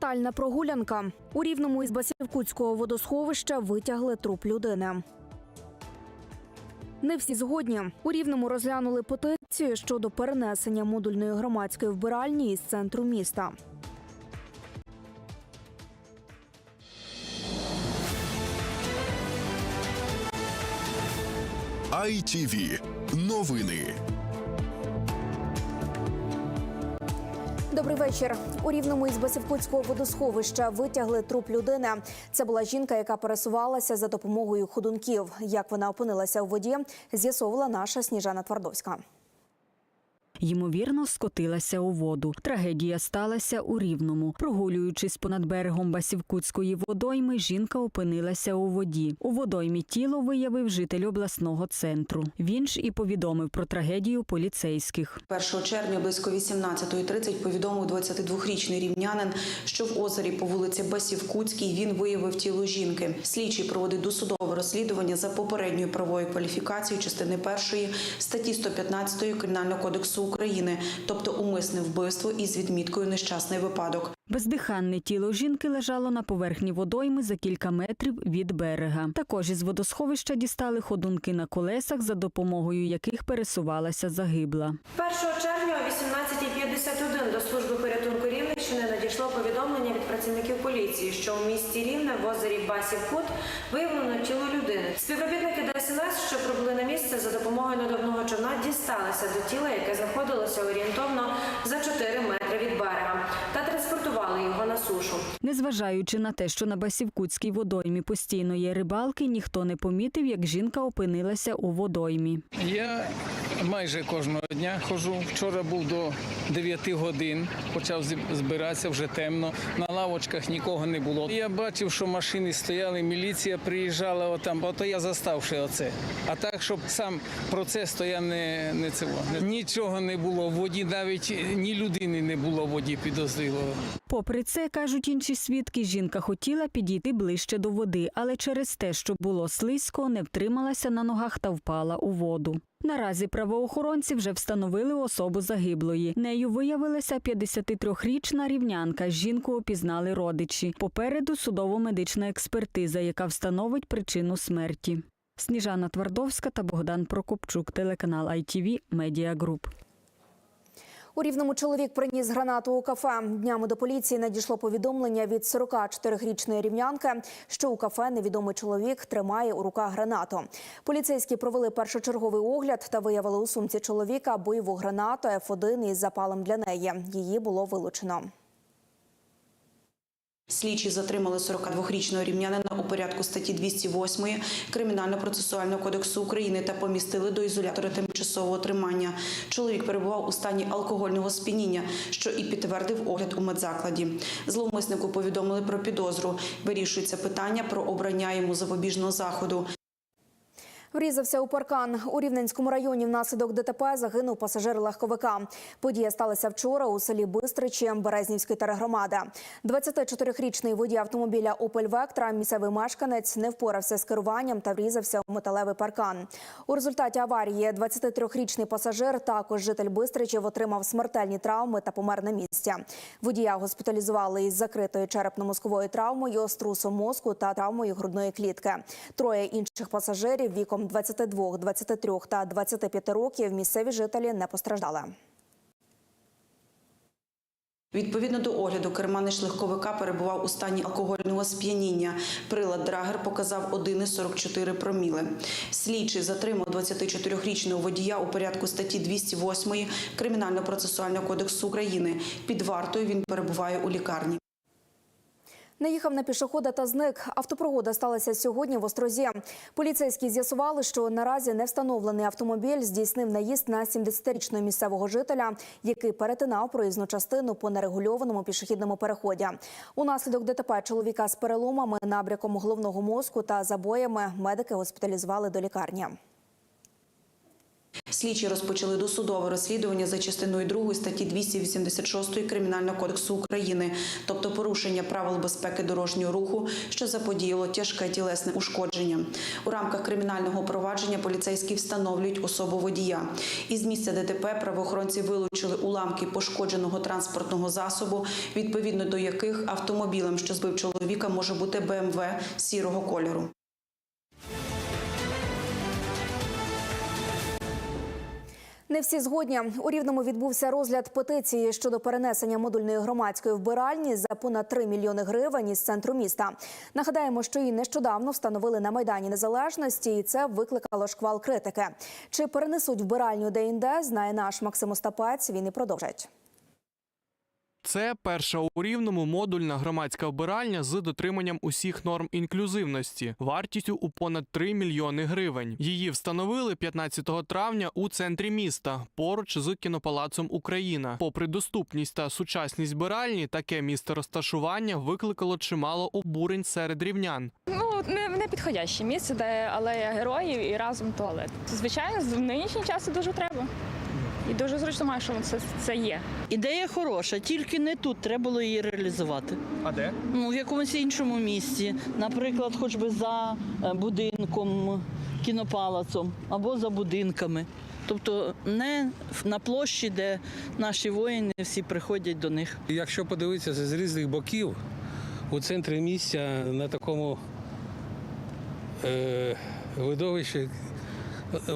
Фатальна прогулянка. У рівному із Басівкутського водосховища витягли труп людини. Не всі згодні. У рівному розглянули петицію щодо перенесення модульної громадської вбиральні із центру міста. ITV. Новини. Добрий вечір. У рівному із Басівкутського водосховища витягли труп людини. Це була жінка, яка пересувалася за допомогою ходунків. Як вона опинилася у воді, з'ясовувала наша Сніжана Твардовська. Ймовірно, скотилася у воду. Трагедія сталася у Рівному. Прогулюючись понад берегом Басівкутської водойми, жінка опинилася у воді. У водоймі тіло виявив житель обласного центру. Він ж і повідомив про трагедію поліцейських. 1 червня близько 18.30 повідомив 22-річний рівнянин, що в озері по вулиці Басівкутській він виявив тіло жінки. Слідчий проводить досудове розслідування за попередньою правовою кваліфікацією частини першої статті 115 Кримінального кодексу України, тобто умисне вбивство із відміткою нещасний випадок. Бездиханне тіло жінки лежало на поверхні водойми за кілька метрів від берега. Також із водосховища дістали ходунки на колесах, за допомогою яких пересувалася загибла. 1 червня о 18.51 до служби порятунку Рівненщини надійшло повідомлення від працівників поліції, що в місті Рівне в озері Басів-Кут виявлено тіло людини. Співробітники ДСНС, що прибули на місце за допомогою надувного човна, дісталися до тіла, яке знаходилося орієнтовно за 4 метри від берега, його на сушу. Незважаючи на те, що на Басівкутській водоймі постійно є рибалки, ніхто не помітив, як жінка опинилася у водоймі. Я майже кожного дня ходжу. Вчора був до 9 годин, почав збиратися вже темно. На лавочках нікого не було. Я бачив, що машини стояли, міліція приїжджала отам, ото я заставши оце. А так, щоб сам процес, то я не, не цього. Нічого не було в воді, навіть ні людини не було в воді підозрілого. Попри це, кажуть інші свідки, жінка хотіла підійти ближче до води, але через те, що було слизько, не втрималася на ногах та впала у воду. Наразі правоохоронці вже встановили особу загиблої. Нею виявилася 53-річна рівнянка. Жінку опізнали родичі. Попереду судово-медична експертиза, яка встановить причину смерті. Сніжана Твардовська та Богдан Прокопчук, телеканал ITV Media Group. У рівному чоловік приніс гранату у кафе. Днями до поліції надійшло повідомлення від 44-річної рівнянки, що у кафе невідомий чоловік тримає у руках гранату. Поліцейські провели першочерговий огляд та виявили у сумці чоловіка бойову гранату F1 із запалом для неї. Її було вилучено. Слідчі затримали 42-річного рівнянина у порядку статті 208 Кримінально-процесуального кодексу України та помістили до ізолятора тимчасового тримання. Чоловік перебував у стані алкогольного сп'яніння, що і підтвердив огляд у медзакладі. Зловмиснику повідомили про підозру. Вирішується питання про обрання йому запобіжного заходу. Врізався у паркан. У Рівненському районі внаслідок ДТП загинув пасажир легковика. Подія сталася вчора у селі Бистричі Березнівської тергромади. 24-річний водій автомобіля «Опель Вектра» місцевий мешканець не впорався з керуванням та врізався у металевий паркан. У результаті аварії 23-річний пасажир, також житель Бистричів, отримав смертельні травми та помер на місці. Водія госпіталізували із закритою черепно-мозковою травмою, струсом мозку та травмою грудної клітки. Троє інших пасажирів віком 22, 23 та 25 років місцеві жителі не постраждали. Відповідно до огляду, керманич легковика перебував у стані алкогольного сп'яніння. Прилад Драгер показав 1,44 проміли. Слідчий затримав 24-річного водія у порядку статті 208 Кримінально-процесуального кодексу України. Під вартою він перебуває у лікарні. Наїхав на пішохода та зник. Автопригода сталася сьогодні в Острозі. Поліцейські з'ясували, що наразі не встановлений автомобіль здійснив наїзд на 70-річного місцевого жителя, який перетинав проїзну частину по нерегульованому пішохідному переході. Унаслідок ДТП чоловіка з переломами, набряком головного мозку та забоями медики госпіталізували до лікарні. Слідчі розпочали досудове розслідування за частиною 2 статті 286 Кримінального кодексу України, тобто порушення правил безпеки дорожнього руху, що заподіяло тяжке тілесне ушкодження. У рамках кримінального провадження поліцейські встановлюють особу водія. Із місця ДТП правоохоронці вилучили уламки пошкодженого транспортного засобу, відповідно до яких автомобілем, що збив чоловіка, може бути БМВ сірого кольору. Не всі згодні. У Рівному відбувся розгляд петиції щодо перенесення модульної громадської вбиральні за понад 3 мільйони гривень із центру міста. Нагадаємо, що її нещодавно встановили на Майдані Незалежності, і це викликало шквал критики. Чи перенесуть вбиральню де-інде, знає наш Максим Остапець. Він і продовжить. Це перша у рівному модульна громадська вбиральня з дотриманням усіх норм інклюзивності, вартістю у понад 3 мільйони гривень. Її встановили 15 травня у центрі міста, поруч з кінопалацом Україна. Попри доступність та сучасність вбиральні, таке місце розташування викликало чимало обурень серед рівнян. Ну, не, не підходяще місце, де алея героїв і разом туалет. Звичайно, в нинішній час дуже треба. І дуже зручно має, що це, це є. Ідея хороша, тільки не тут треба було її реалізувати. А де? Ну, в якомусь іншому місці, наприклад, хоч би за е, будинком, кінопалацом або за будинками. Тобто не на площі, де наші воїни всі приходять до них. Якщо подивитися з різних боків, у центрі місця на такому е, видовищі,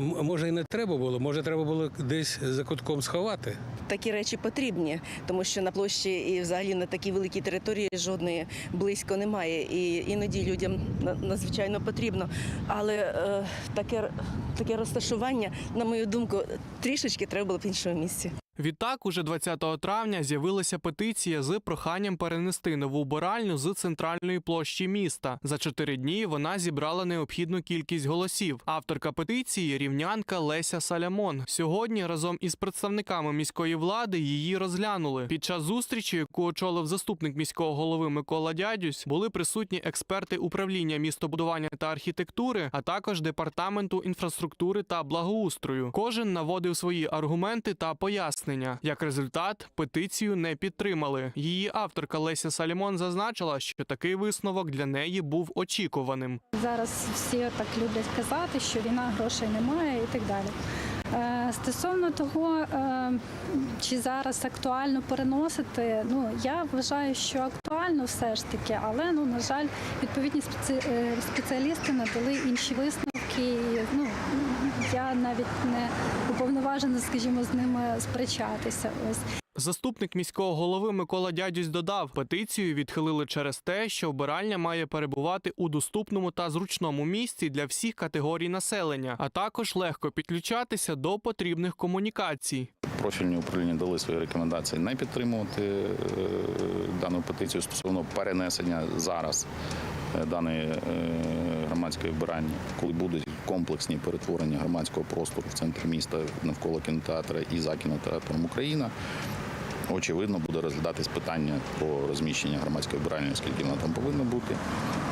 може і не треба було, може треба було десь за кутком сховати. такі речі потрібні, тому що на площі і взагалі на такій великій території жодної близько немає. І іноді людям на- надзвичайно потрібно. Але е, таке, таке розташування, на мою думку, трішечки треба було в іншому місці. Відтак, уже 20 травня з'явилася петиція з проханням перенести нову вбиральню з центральної площі міста. За чотири дні вона зібрала необхідну кількість голосів. Авторка петиції рівнянка Леся Салямон. Сьогодні разом із представниками міської влади її розглянули. Під час зустрічі, яку очолив заступник міського голови Микола Дядюсь, були присутні експерти управління містобудування та архітектури, а також департаменту інфраструктури та благоустрою. Кожен наводив свої аргументи та пояснення. Як результат, петицію не підтримали. Її авторка Леся Салімон зазначила, що такий висновок для неї був очікуваним. Зараз всі так люблять казати, що війна грошей немає і так далі. Е, Стосовно того, е, чи зараз актуально переносити, ну я вважаю, що актуально все ж таки, але ну на жаль, відповідні е, спеціалісти надали інші висновки. Ну я навіть не уповноважена, скажімо, з ними сперечатися. Ось Заступник міського голови Микола Дядюсь додав, петицію відхилили через те, що вбиральня має перебувати у доступному та зручному місці для всіх категорій населення, а також легко підключатися до потрібних комунікацій. Профільні управління дали свої рекомендації не підтримувати е, дану петицію стосовно перенесення зараз е, даної е, громадської вбирання, коли будуть комплексні перетворення громадського простору в центрі міста навколо кінотеатра і за кінотеатром Україна. Очевидно, буде розглядатись питання про розміщення громадської вбиральні, оскільки вона там повинна бути.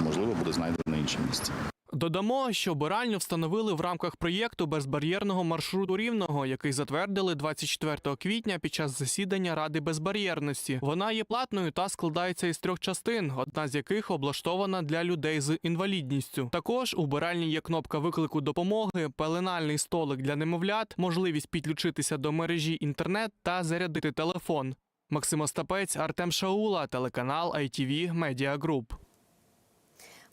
Можливо, буде знайдено інше місце. Додамо, що биральню встановили в рамках проєкту безбар'єрного маршруту рівного, який затвердили 24 квітня під час засідання Ради безбар'єрності. Вона є платною та складається із трьох частин, одна з яких облаштована для людей з інвалідністю. Також у биральні є кнопка виклику допомоги, пеленальний столик для немовлят, можливість підключитися до мережі інтернет та зарядити телефон. Максим Остапець, Артем Шаула, телеканал ITV Media Group.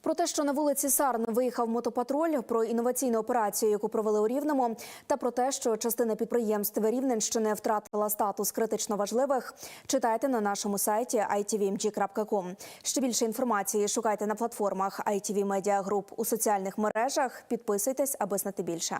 Про те, що на вулиці Сарн виїхав мотопатруль, про інноваційну операцію, яку провели у Рівному, та про те, що частина підприємств Рівненщини втратила статус критично важливих, читайте на нашому сайті itvmg.com. Ще більше інформації шукайте на платформах ITV Media Group у соціальних мережах. Підписуйтесь, аби знати більше.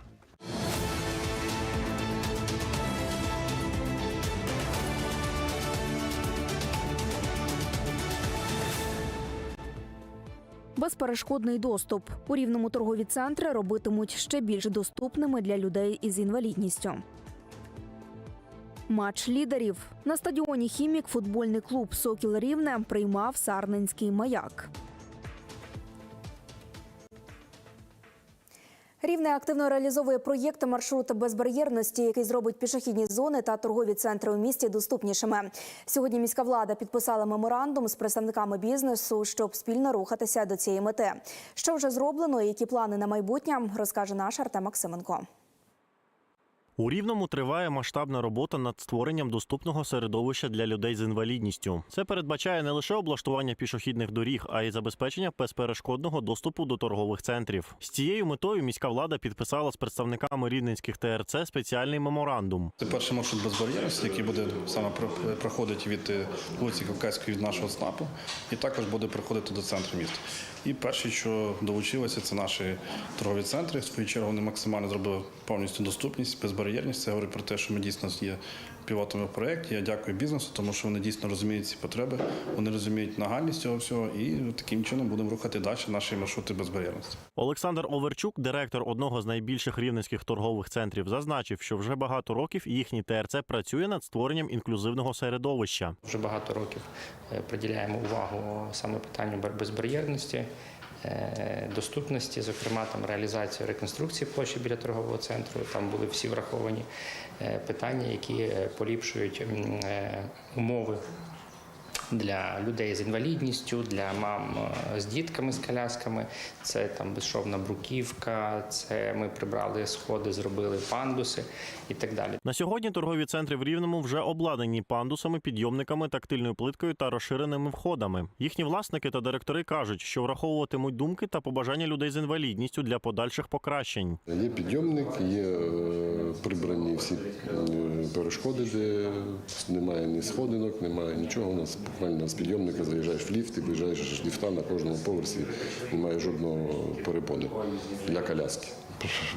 Безперешкодний доступ у рівному торгові центри робитимуть ще більш доступними для людей із інвалідністю. Матч лідерів на стадіоні Хімік футбольний клуб Сокіл Рівне приймав Сарненський маяк. Рівне активно реалізовує проєкт маршрут безбар'єрності, який зробить пішохідні зони та торгові центри у місті доступнішими. Сьогодні міська влада підписала меморандум з представниками бізнесу, щоб спільно рухатися до цієї мети. Що вже зроблено і які плани на майбутнє, розкаже наш Артем Максименко. У Рівному триває масштабна робота над створенням доступного середовища для людей з інвалідністю. Це передбачає не лише облаштування пішохідних доріг, а й забезпечення безперешкодного доступу до торгових центрів. З цією метою міська влада підписала з представниками рівненських ТРЦ спеціальний меморандум. Це перший маршрут безбар'єрності, який буде саме про- проходить від е, вулиці Кавказької від нашого ЦНАПу, і також буде проходити до центру міста. І перше, що долучилося, це наші торгові центри. В свою чергу вони максимально зробили повністю доступність, безбар'єрність. Це говорить про те, що ми дійсно є пілотами в проєкті. Я дякую бізнесу, тому що вони дійсно розуміють ці потреби, вони розуміють нагальність цього всього, і таким чином будемо рухати далі наші маршрути безбар'єрності. Олександр Оверчук, директор одного з найбільших рівненських торгових центрів, зазначив, що вже багато років їхній ТРЦ працює над створенням інклюзивного середовища. Вже багато років е, приділяємо увагу саме питанню бар- безбар'єрності, доступності, зокрема там реалізацію реконструкції площі біля торгового центру. Там були всі враховані е, питання, які е, поліпшують е, умови. Для людей з інвалідністю, для мам е, з дітками з колясками, це там безшовна бруківка, це ми прибрали сходи, зробили пандуси і так далі. На сьогодні торгові центри в Рівному вже обладнані пандусами, підйомниками, тактильною плиткою та розширеними входами. Їхні власники та директори кажуть, що враховуватимуть думки та побажання людей з інвалідністю для подальших покращень. Є підйомник, є е, прибрані всі е, перешкоди, де немає ні сходинок, немає нічого. У нас буквально з підйомника заїжджаєш в ліфт і виїжджаєш ліфта на кожному поверсі, немає жодного перепону для коляски.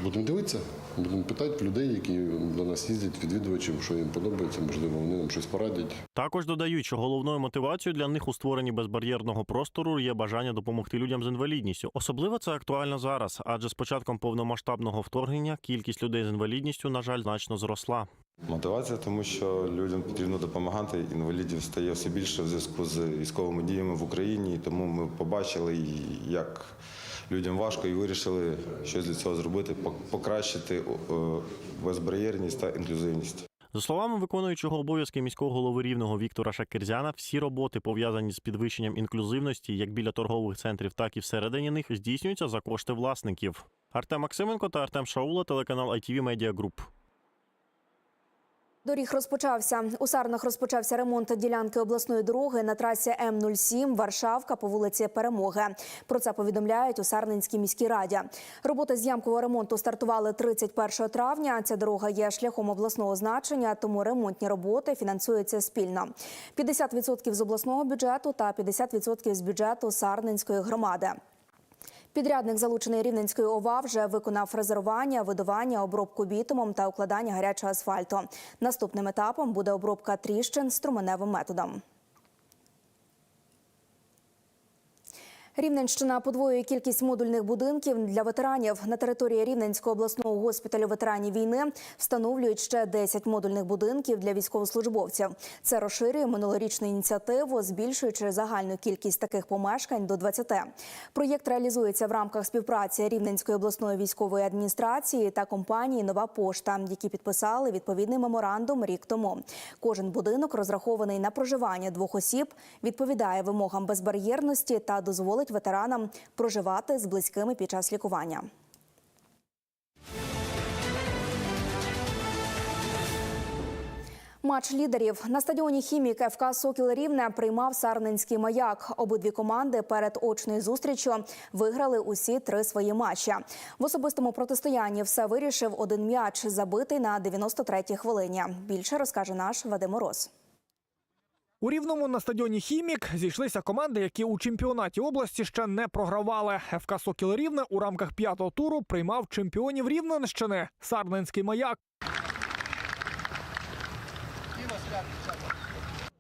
Будемо дивитися, будемо питати людей, які до нас їздять, відвідувачів, що їм подобається, можливо, вони нам щось порадять. Також додають, що головною мотивацією для них у створенні безбар'єрного простору є бажання допомогти людям з інвалідністю. Особливо це актуально зараз, адже з початком повномасштабного вторгнення кількість людей з інвалідністю, на жаль, значно зросла. Мотивація, тому що людям потрібно допомагати. Інвалідів стає все більше в зв'язку з військовими діями в Україні. Тому ми побачили, як людям важко, і вирішили щось для цього зробити, покращити безбар'єрність та інклюзивність. За словами виконуючого обов'язки міського голови рівного Віктора Шакерзяна, всі роботи пов'язані з підвищенням інклюзивності, як біля торгових центрів, так і всередині них, здійснюються за кошти власників. Артем Максименко та Артем Шаула, телеканал ITV Media Group. Доріг розпочався. У Сарнах розпочався ремонт ділянки обласної дороги на трасі М07 Варшавка по вулиці Перемоги. Про це повідомляють у Сарненській міській раді. Роботи з ямкового ремонту стартували 31 травня. Ця дорога є шляхом обласного значення, тому ремонтні роботи фінансуються спільно. 50% з обласного бюджету та 50% з бюджету Сарненської громади. Підрядник, залучений Рівненської ОВА, вже виконав фрезерування, видування, обробку бітумом та укладання гарячого асфальту. Наступним етапом буде обробка тріщин струменевим методом. Рівненщина подвоює кількість модульних будинків для ветеранів. На території Рівненського обласного госпіталю ветеранів війни встановлюють ще 10 модульних будинків для військовослужбовців. Це розширює минулорічну ініціативу, збільшуючи загальну кількість таких помешкань до 20. Проєкт реалізується в рамках співпраці Рівненської обласної військової адміністрації та компанії Нова пошта, які підписали відповідний меморандум рік тому. Кожен будинок розрахований на проживання двох осіб, відповідає вимогам безбар'єрності та дозволить ветеранам проживати з близькими під час лікування. Матч лідерів на стадіоні Хімік ФК Сокіл Рівне приймав Сарненський маяк. Обидві команди перед очною зустрічю виграли усі три свої матчі. В особистому протистоянні все вирішив один м'яч, забитий на 93-й хвилині. Більше розкаже наш Вадим Мороз. У рівному на стадіоні Хімік зійшлися команди, які у чемпіонаті області ще не програвали. ФК Сокіл Рівне у рамках п'ятого туру приймав чемпіонів Рівненщини Сарненський маяк.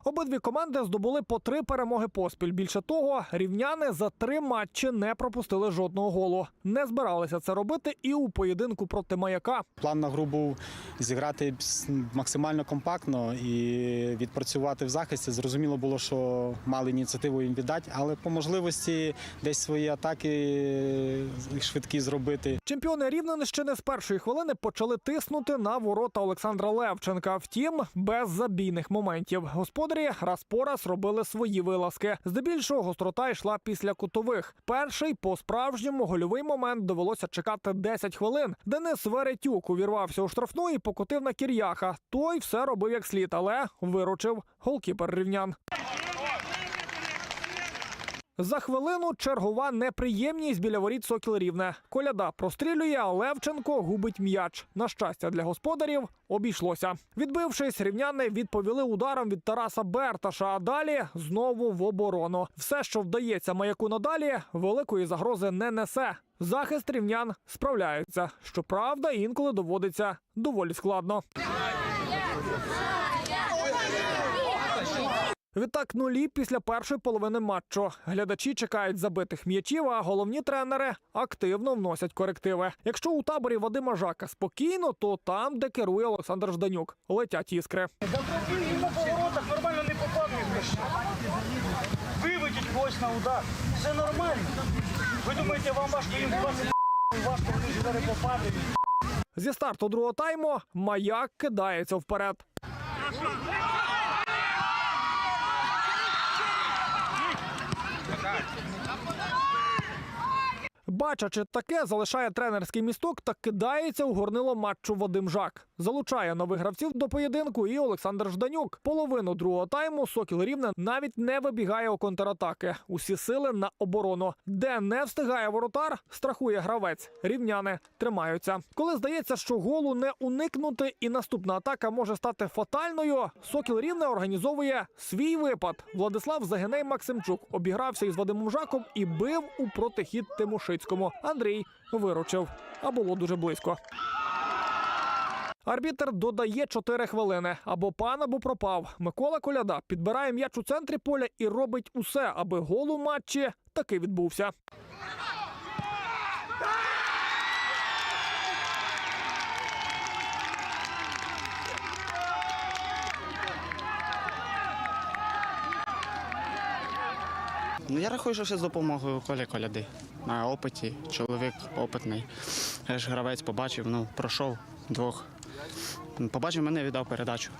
Обидві команди здобули по три перемоги поспіль. Більше того, рівняни за три матчі не пропустили жодного голу. Не збиралися це робити і у поєдинку проти маяка. План на гру був зіграти максимально компактно і відпрацювати в захисті. Зрозуміло було, що мали ініціативу їм віддати, але по можливості десь свої атаки швидкі зробити. Чемпіони Рівненщини з першої хвилини почали тиснути на ворота Олександра Левченка. Втім, без забійних моментів. Господарі раз по раз робили свої вилазки. Здебільшого гострота йшла після кутових. Перший по справжньому гольовий момент довелося чекати 10 хвилин. Денис Веретюк увірвався у штрафну і покотив на Кір'яха. Той все робив як слід, але виручив голкіпер рівнян. За хвилину чергова неприємність біля воріт Сокіл Рівне. Коляда прострілює, а Левченко губить м'яч. На щастя для господарів обійшлося. Відбившись, рівняни відповіли ударом від Тараса Берташа. А далі знову в оборону. Все, що вдається маяку надалі, великої загрози не несе. Захист рівнян справляється. Щоправда, інколи доводиться доволі складно. Відтак нулі після першої половини матчу. Глядачі чекають забитих м'ячів, а головні тренери активно вносять корективи. Якщо у таборі Вадима Жака спокійно, то там, де керує Олександр Жданюк, летять іскри. Він на поворотах нормально не попав. Виведіть когось на удар. Все нормально. Ви думаєте, вам важко їм 20 важко вони зараз попадуть. Зі старту другого тайму маяк кидається вперед. Бачачи таке, залишає тренерський місток та кидається у горнило матчу Вадим Жак. Залучає нових гравців до поєдинку і Олександр Жданюк. Половину другого тайму Сокіл Рівне навіть не вибігає у контратаки. Усі сили на оборону. Де не встигає воротар, страхує гравець. Рівняни тримаються. Коли здається, що голу не уникнути, і наступна атака може стати фатальною. Сокіл Рівне організовує свій випад. Владислав Загиней Максимчук обігрався із Вадимом Жаком і бив у протихід Тимошицькому. Андрій виручив, а було дуже близько. Арбітер додає 4 хвилини. Або пан, або пропав. Микола Коляда підбирає м'яч у центрі поля і робить усе, аби гол у матчі таки відбувся. Ну, я рахую, що все з допомогою Колі Коляди. На опиті, чоловік опитний. Я ж гравець побачив, ну, пройшов двох. Побачив мене, віддав передачу.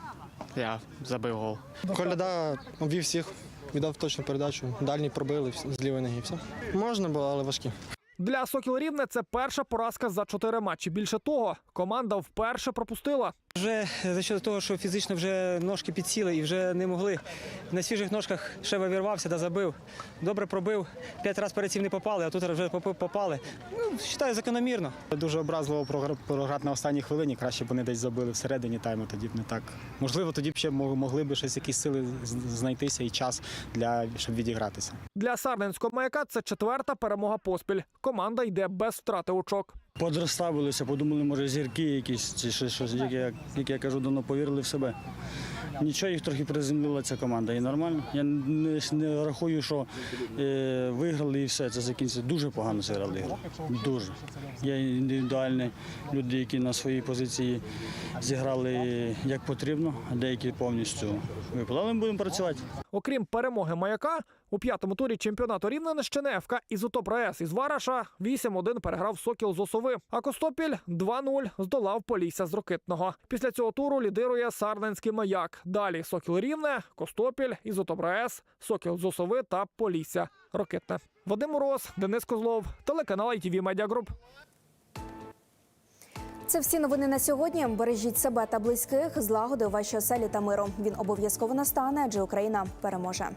Я забив гол. Коляда обвів всіх, віддав точну передачу. Дальній пробили з лівої ноги. Все. Можна було, але важкі. Для Сокіл Рівне це перша поразка за 4 матчі. Більше того, команда вперше пропустила. Вже за що того, що фізично вже ножки підсіли і вже не могли. На свіжих ножках Шева вірвався та забив. Добре пробив. П'ять разів перед цим не попали, а тут вже попали. Ну, вважаю, закономірно. Дуже образливо програти на останній хвилині. Краще б вони десь забили всередині тайму, тоді б не так. Можливо, тоді б ще могли б щось якісь сили знайтися і час для щоб відігратися. Для Сарненського маяка це четверта перемога поспіль. Команда йде без втрати очок. Подрозставилися, подумали, може, зірки якісь, чи ще щось, як я, як я кажу, давно повірили в себе. Нічого їх трохи приземлила ця команда і нормально. Я не, не рахую, що е, виграли і все. Це закінчиться. Дуже погано зіграли. Дуже. Є індивідуальні люди, які на своїй позиції зіграли як потрібно, а деякі повністю випали. Але ми будемо працювати. Окрім перемоги маяка, у п'ятому турі чемпіонату Рівненщини ФК Ізотоп РАЕС із Вараша 8-1 переграв Сокіл з Осови. А Костопіль 2-0 здолав Полісся з Рокитного. Після цього туру лідирує Сарненський маяк. Далі Сокіл Рівне, Костопіль, Ізотоп РАЕС, Сокіл з Осови та Полісся Рокитне. Вадим Мороз, Денис Козлов, телеканал ITV Media Group. Це всі новини на сьогодні. Бережіть себе та близьких, злагоди у вашій оселі та миру. Він обов'язково настане, адже Україна переможе.